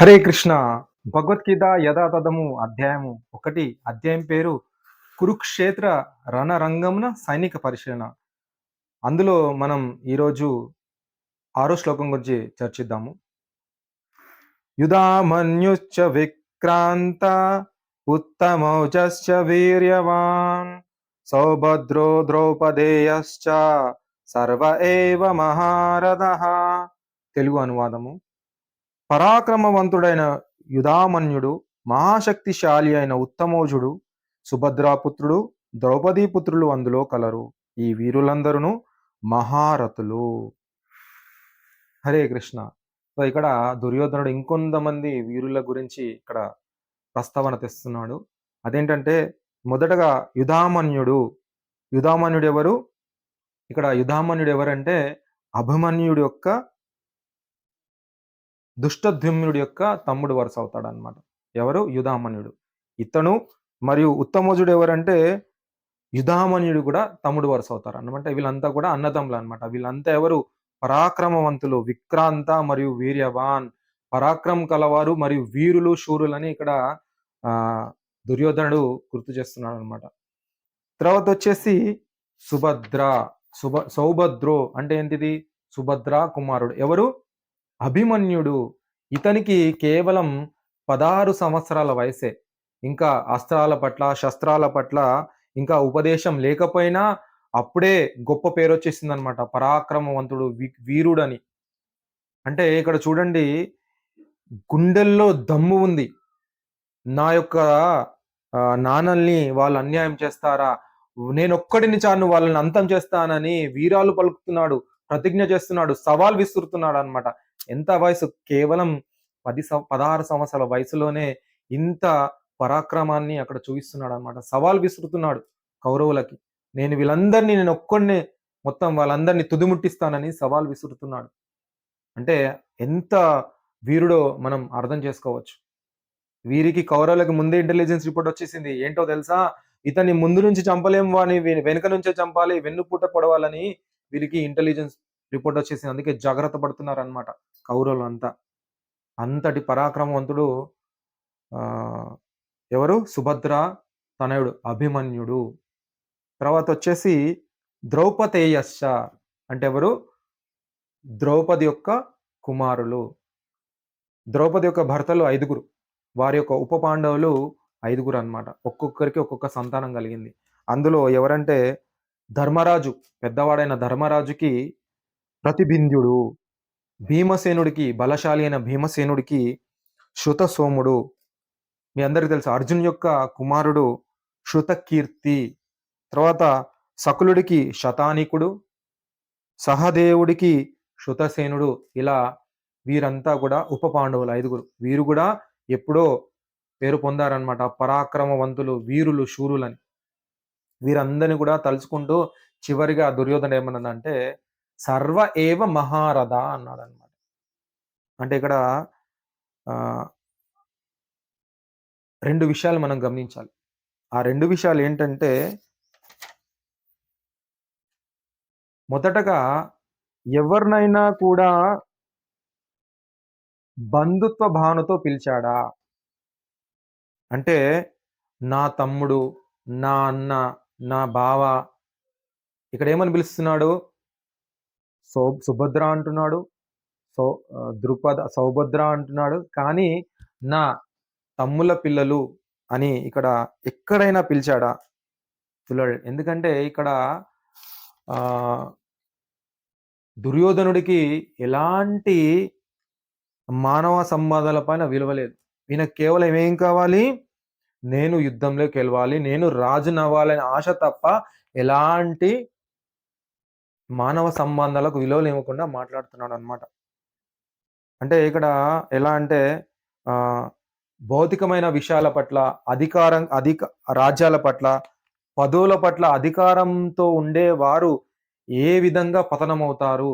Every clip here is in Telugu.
హరే కృష్ణ. భగవద్గీత యథాతథము అధ్యాయము ఒకటి. అధ్యాయం పేరు కురుక్షేత్ర రణరంగమున సైనిక పరిశీలన. అందులో మనం ఈరోజు ఆరో శ్లోకం గురించి చర్చిద్దాము. యుధామన్యుశ్చ విక్రాంత ఉత్తమౌజశ్చ వీర్యవాన్ సౌభద్రో ద్రౌపదేయశ్చ సర్వ ఏవ మహారథ. తెలుగు అనువాదము. పరాక్రమవంతుడైన యుధామన్యుడు మహాశక్తిశాలి అయిన ఉత్తమోజుడు సుభద్రాపుత్రుడు ద్రౌపదీపుత్రులు అందులో కలరు. ఈ వీరులందరూ మహారథులు. హరే కృష్ణ. సో ఇక్కడ దుర్యోధనుడు ఇంకొంతమంది వీరుల గురించి ఇక్కడ ప్రస్తావన తెస్తున్నాడు. అదేంటంటే మొదటగా యుధామన్యుడు. యుధామన్యుడు ఎవరు ఇక్కడ యుధామన్యుడు ఎవరంటే అభిమన్యుడు యొక్క దుష్టద్యుమ్నుడి యొక్క తమ్ముడు వరుస అవుతాడు అనమాట ఎవరు? యుధామన్యుడు. ఇతను మరియు ఉత్తమోజుడు ఎవరంటే యుధామన్యుడు కూడా తమ్ముడు వరుస అవుతారు అనమాట వీళ్ళంతా కూడా అన్నదమ్ములు అనమాట వీళ్ళంతా ఎవరు? పరాక్రమవంతులు. విక్రాంత మరియు వీర్యవాన్. పరాక్రమం కలవారు మరియు వీరులు శూరులని ఇక్కడ ఆ దుర్యోధనుడు గుర్తు చేస్తున్నాడు అనమాట తర్వాత వచ్చేసి సుభద్ర. సుభ సౌభద్రో అంటే ఏంటిది? సుభద్ర కుమారుడు. ఎవరు? అభిమన్యుడు. ఇతనికి కేవలం పదహారు సంవత్సరాల వయసే. ఇంకా అస్త్రాల పట్ల శస్త్రాల పట్ల ఇంకా ఉపదేశం లేకపోయినా అప్పుడే గొప్ప పేరు వచ్చేసింది అనమాట పరాక్రమవంతుడు వీరుడని. అంటే ఇక్కడ చూడండి గుండెల్లో దమ్ము ఉంది. నా యొక్క నాన్నల్ని వాళ్ళు అన్యాయం చేస్తారా? నేను ఒక్కడిని చాను వాళ్ళని అంతం చేస్తానని వీరాలు పలుకుతున్నాడు ప్రతిజ్ఞ చేస్తున్నాడు సవాల్ విసురుతున్నాడు అనమాట ఎంత వయసు? కేవలం పది పదహారు సంవత్సరాల వయసులోనే ఇంత పరాక్రమాన్ని అక్కడ చూపిస్తున్నాడు అనమాట సవాల్ విసురుతున్నాడు కౌరవులకి. నేను వీళ్ళందరినీ నేను ఒక్కడినే మొత్తం వాళ్ళందరినీ తుదిముట్టిస్తానని సవాల్ విసురుతున్నాడు. అంటే ఎంత వీరుడో మనం అర్థం చేసుకోవచ్చు. వీరికి కౌరవులకి ముందే ఇంటెలిజెన్స్ రిపోర్ట్ వచ్చేసింది. ఏంటో తెలుసా? ఇతన్ని ముందు నుంచి చంపలేము వాని వెనుక నుంచే చంపాలి వెన్నుపూట పొడవాలని వీరికి ఇంటెలిజెన్స్ రిపోర్ట్ వచ్చేసింది. అందుకే జాగ్రత్త పడుతున్నారు అనమాట కౌరవులు అంతా అంతటి పరాక్రమవంతుడు ఎవరు? సుభద్ర తనయుడు అభిమన్యుడు. తర్వాత వచ్చేసి ద్రౌపదేయశ్చ అంటే ఎవరు ద్రౌపది యొక్క కుమారులు. ద్రౌపది యొక్క భర్తలు ఐదుగురు. వారి యొక్క ఉప పాండవులు ఐదుగురు అనమాట ఒక్కొక్కరికి ఒక్కొక్క సంతానం కలిగింది. అందులో ఎవరంటే ధర్మరాజు పెద్దవాడైన ధర్మరాజుకి ప్రతిబింధ్యుడు భీమసేనుడికి బలశాలి అయిన భీమసేనుడికి శృత సోముడు మీ అందరికి తెలుసు అర్జున్ యొక్క కుమారుడు శృతకీర్తి. తర్వాత సకులుడికి శతానికుడు సహదేవుడికి శృతసేనుడు. ఇలా వీరంతా కూడా ఉప పాండవులు ఐదుగురు. వీరు కూడా ఎప్పుడో పేరు పొందారనమాట పరాక్రమవంతులు వీరులు శూరులని. వీరందరిని కూడా తలుచుకుంటూ చివరిగా దుర్యోధన ఏమన్నదంటే సర్వ ఏవ మహారథ అన్నాడు అంటే ఇక్కడ రెండు విషయాలు మనం గమనించాలి. ఆ రెండు విషయాలు ఏంటంటే మొదటగా ఎవరినైనా కూడా బంధుత్వ భావనతో పిలిచాడా? అంటే నా తమ్ముడు నా అన్న నా బావ ఇక్కడ ఏమని పిలుస్తున్నాడు? సో సుభద్ర అంటున్నాడు. సో ద్రుపద సౌభద్ర అంటున్నాడు. కానీ నా తమ్ముల పిల్లలు అని ఇక్కడ ఎక్కడైనా పిలిచాడా? పిల్లడు ఎందుకంటే ఇక్కడ దుర్యోధనుడికి ఎలాంటి మానవ సంబంధాల పైన విలువలేదు ఈయన కేవలం ఏం కావాలి? నేను యుద్ధంలోకి వెళ్ళాలి నేను రాజునవ్వాలనే ఆశ తప్ప ఎలాంటి మానవ సంబంధాలకు విలువలు ఇవ్వకుండా మాట్లాడుతున్నాడు అనమాట అంటే ఇక్కడ ఎలా అంటే భౌతికమైన విషయాల పట్ల అధికారం అధిక రాజ్యాల పట్ల పదవుల పట్ల అధికారంతో ఉండే వారు ఏ విధంగా పతనమవుతారు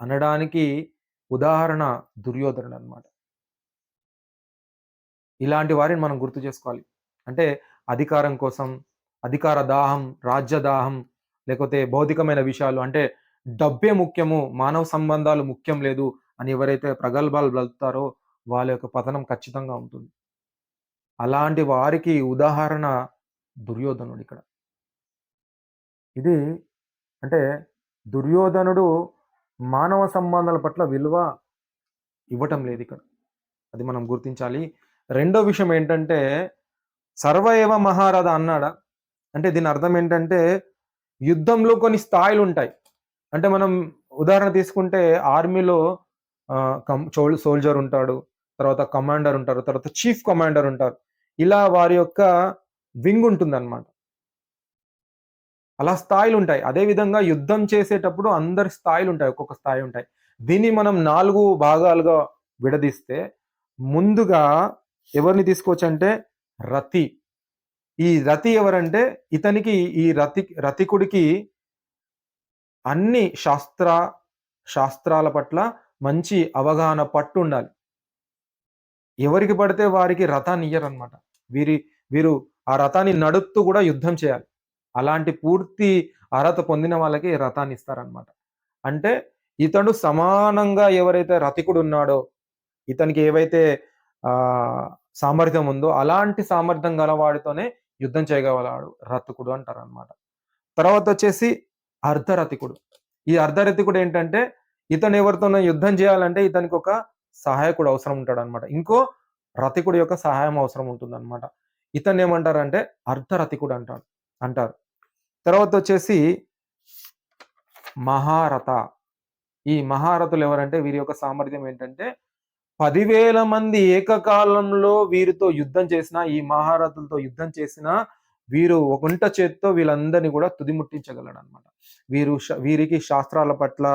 అనడానికి ఉదాహరణ దుర్యోధనుడు అనమాట ఇలాంటి వారిని మనం గుర్తు చేసుకోవాలి. అంటే అధికారం కోసం అధికార దాహం రాజ్య దాహం లేకపోతే భౌతికమైన విషయాలు అంటే డబ్బే ముఖ్యము మానవ సంబంధాలు ముఖ్యం లేదు అని ఎవరైతే ప్రగల్భాలు బలుతారో వాళ్ళ యొక్క పతనం ఖచ్చితంగా ఉంటుంది. అలాంటి వారికి ఉదాహరణ దుర్యోధనుడు ఇక్కడ. ఇది అంటే దుర్యోధనుడు మానవ సంబంధాల పట్ల విలువ ఇవ్వటం లేదు ఇక్కడ. అది మనం గుర్తించాలి. రెండో విషయం ఏంటంటే సర్వ ఏవ మహారథ అన్నాడా? అంటే దీని అర్థం ఏంటంటే యుద్ధంలో కొన్ని స్థాయిలు ఉంటాయి. అంటే మనం ఉదాహరణ తీసుకుంటే ఆర్మీలో కం సోల్జర్ ఉంటాడు. తర్వాత కమాండర్ ఉంటారు. తర్వాత చీఫ్ కమాండర్ ఉంటారు. ఇలా వారి యొక్క వింగ్ ఉంటుందన్నమాట. అలా స్థాయిలు ఉంటాయి అదేవిధంగా యుద్ధం చేసేటప్పుడు అందరి స్థాయిలు ఉంటాయి ఒక్కొక్క స్థాయి ఉంటాయి. దీన్ని మనం నాలుగు భాగాలుగా విడదీస్తే ముందుగా ఎవరిని తీసుకోవచ్చు అంటే రతి. ఈ రతి ఎవరంటే ఇతనికి ఈ రతి రతికుడికి అన్ని శాస్త్ర శాస్త్రాల పట్ల మంచి అవగాహన పట్టుండాలి. ఎవరికి పడితే వారికి రథాన్ని ఇయ్యరన్నమాట. వీరి వీరు ఆ రథాన్ని నడుపుతూ కూడా యుద్ధం చేయాలి. అలాంటి పూర్తి అర్హత పొందిన వాళ్ళకి రథాన్ని ఇస్తారనమాట అంటే ఇతడు సమానంగా ఎవరైతే రతికుడు ఉన్నాడో, ఇతనికి ఏవైతే ఆ సామర్థ్యం ఉందో అలాంటి సామర్థ్యం గలవాడితోనే యుద్ధం చేయగలవాడు రథకుడు అంటారు అనమాట తర్వాత వచ్చేసి అర్ధరథికుడు. ఈ అర్ధరథికుడు ఏంటంటే ఇతను ఎవరితోనో యుద్ధం చేయాలంటే ఇతనికి ఒక సహాయకుడు అవసరం ఉంటాడన్నమాట. ఇంకో రతికుడు యొక్క సహాయం అవసరం ఉంటుందన్నమాట. అర్ధరతికుడు అర్ధరథికుడు అంటారు తర్వాత వచ్చేసి మహారథ. ఈ మహారథులు ఎవరంటే వీరి యొక్క సామర్థ్యం ఏంటంటే పదివేల మంది ఏకకాలంలో వీరితో యుద్ధం చేసినా, ఈ మహారథులతో యుద్ధం చేసినా వీరు ఒకంట చేత్తో వీళ్ళందరిని కూడా తుదిముట్టించగలడన్నమాట. వీరు వీరికి శాస్త్రాల పట్ల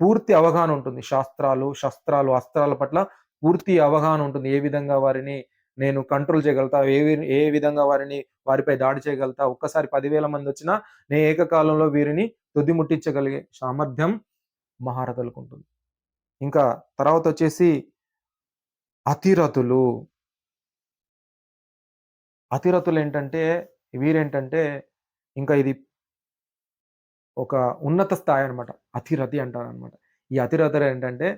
పూర్తి అవగాహన ఉంటుంది. శాస్త్రాలు, శస్త్రాలు, అస్త్రాల పట్ల పూర్తి అవగాహన ఉంటుంది. ఏ విధంగా వారిని నేను కంట్రోల్ చేయగలుగుతా, ఏ ఏ విధంగా వారిని వారిపై దాడి చేయగలుగుతా, ఒక్కసారి పదివేల మంది వచ్చినా నేను ఏకకాలంలో వీరిని తుది ముట్టించగలిగే మహారథులకు ఉంటుంది ఇంకా తర్వాతొచ్చేసి అతిరథులు. అతిరథులు ఏంటంటే వీరేంటంటే ఇంకా ఇది ఒక ఉన్నత స్థాయి అన్నమాట. అతిరథి అంటారనమాట ఈ అతిరథులు ఏంటంటే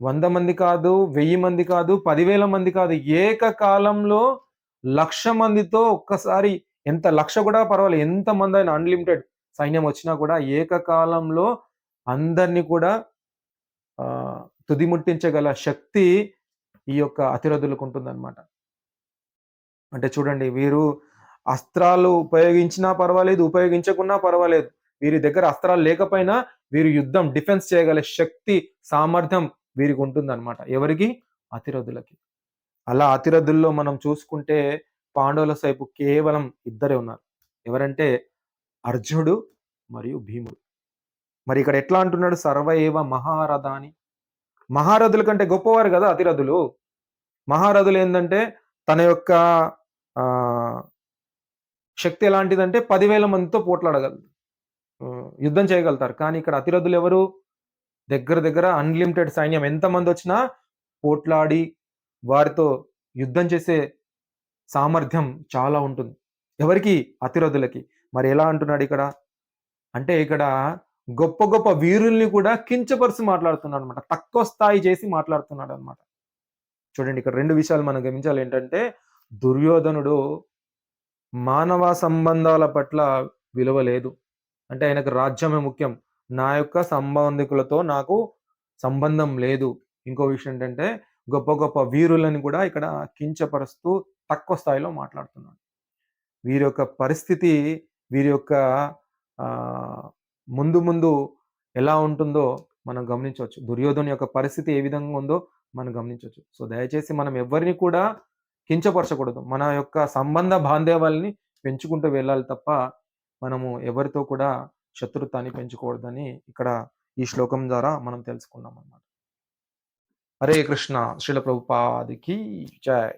వంద మంది కాదు, వెయ్యి మంది కాదు, పదివేల మంది కాదు. ఏకకాలంలో లక్ష మందితో ఒక్కసారి ఎంత లక్ష కూడా పర్వాలేదు. ఎంతమందైనా అన్‌లిమిటెడ్ సైన్యం వచ్చినా కూడా ఏకకాలంలో అందరినీ కూడా తుదిముట్టించగల శక్తి ఈ యొక్క అతిరథులకు ఉంటుందన్నమాట అంటే చూడండి వీరు అస్త్రాలు ఉపయోగించినా పర్వాలేదు, ఉపయోగించకున్నా పర్వాలేదు. వీరి దగ్గర అస్త్రాలు లేకపోయినా వీరు యుద్ధం డిఫెన్స్ చేయగల శక్తి, సామర్థ్యం వీరికి ఉంటుందన్నమాట ఎవరికి? అతిరథులకి. అలా అతిరథుల్లో మనం చూసుకుంటే పాండవుల సైపు కేవలం ఇద్దరే ఉన్నారు. ఎవరంటే అర్జునుడు మరియు భీముడు. మరి ఇక్కడ ఎట్లా అంటున్నాడు సర్వైవ మహారథ అని. మహారథుల కంటే గొప్పవారు కదా అతిరథులు. ఏంటంటే తన యొక్క శక్తి ఎలాంటిదంటే పదివేల మందితో పోట్లాడగలరు. యుద్ధం చేయగలుగుతారు. కానీ ఇక్కడ అతిరథులు ఎవరు? దగ్గర దగ్గర అన్‌లిమిటెడ్ సైన్యం ఎంతమంది వచ్చినా పోట్లాడి వారితో యుద్ధం చేసే సామర్థ్యం చాలా ఉంటుంది. ఎవరికి? అతిరథులకి. మరి ఎలా అంటున్నాడు ఇక్కడ అంటే ఇక్కడ గొప్ప గొప్ప వీరుల్ని కూడా కించపరిచి మాట్లాడుతున్నాడన్నమాట. తక్కువ స్థాయి చేసి మాట్లాడుతున్నాడు అనమాట చూడండి ఇక్కడ రెండు విషయాలు మనం గమనించాలి ఏంటంటే దుర్యోధనుడు మానవ సంబంధాల పట్ల విలువ లేదు. అంటే ఆయనకు రాజ్యమే ముఖ్యం. నా యొక్క సంబంధికులతో నాకు సంబంధం లేదు. ఇంకో విషయం ఏంటంటే గొప్ప గొప్ప వీరులని కూడా ఇక్కడ కించపరుస్తూ తక్కువ స్థాయిలో మాట్లాడుతున్నాడు. వీరి యొక్క పరిస్థితి వీరి యొక్క ముందు ముందు ఎలా ఉంటుందో మనం గమనించవచ్చు దుర్యోధన యొక్క పరిస్థితి ఏ విధంగా ఉందో మనం గమనించవచ్చు సో, దయచేసి మనం ఎవ్వరిని కూడా కించపరచకూడదు. మన యొక్క సంబంధ బాంధవ్యాల్ని పెంచుకుంటూ వెళ్ళాలి తప్ప మనము ఎవరితో కూడా శత్రుత్వాన్ని పెంచుకూడదని ఇక్కడ ఈ శ్లోకం ద్వారా మనం తెలుసుకున్నామన్నమాట. హరే కృష్ణ శిల ప్రభుపాదికి జై.